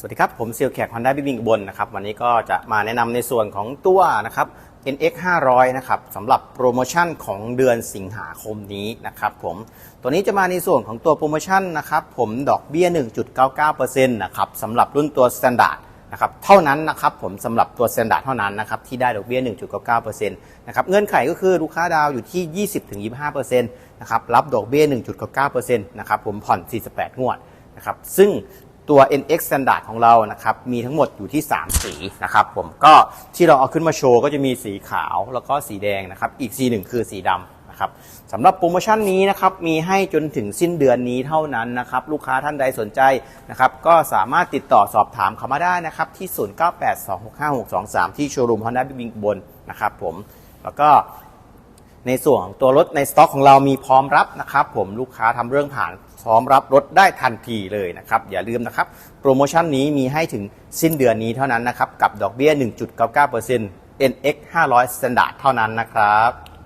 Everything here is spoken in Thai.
สวัสดีครับ ผมเซียวแขก Honda บิ๊กบิงบนนะครับวันนี้ก็จะมาแนะนำในส่วนของตัวนะครับ NX 500นะครับสำหรับโปรโมชั่นของเดือนสิงหาคมนี้นะครับผมตัวนี้จะมาในส่วนของตัวโปรโมชั่นนะครับผมดอกเบี้ย 1.99%นะครับสำหรับรุ่นตัว Standard นะครับเท่านั้นนะครับผมสำหรับตัว Standard เท่านั้นนะครับที่ได้ดอกเบี้ย 1.99%นะครับเงื่อนไขก็คือลูกค้าดาวอยู่ที่ 20-25%นะครับรับดอกเบี้ย 1.99%นะครับผมผ่อน 48 งวดนะครับซึ่ง ตัว NX Standard ของเรานะครับ มีทั้งหมดอยู่ที่ 3 สีนะครับผมก็ที่เราเอาขึ้นมาโชว์ก็จะมีสีขาวแล้วก็สีแดงนะครับ อีกสีหนึ่งคือสีดำนะครับสำหรับโปรโมชั่นนี้นะครับ มีให้จนถึงสิ้นเดือนนี้เท่านั้นนะครับ ลูกค้าท่านใดสนใจนะครับ ก็สามารถติดต่อสอบถามเข้ามาได้นะครับ ที่ 0982656623 ที่โชว์รูม Honda Big บนนะครับผมแล้วก็ในส่วนของตัวรถในสต็อกของเรามีพร้อมรับนะครับ ผมลูกค้าทำเรื่องผ่าน พร้อมรับรถได้ทันทีเลยนะครับ อย่าลืมนะครับ โปรโมชั่นนี้มีให้ถึงสิ้นเดือนนี้เท่านั้นนะครับ กับดอกเบี้ย 1.99% NX 500 Standard เท่านั้นนะครับ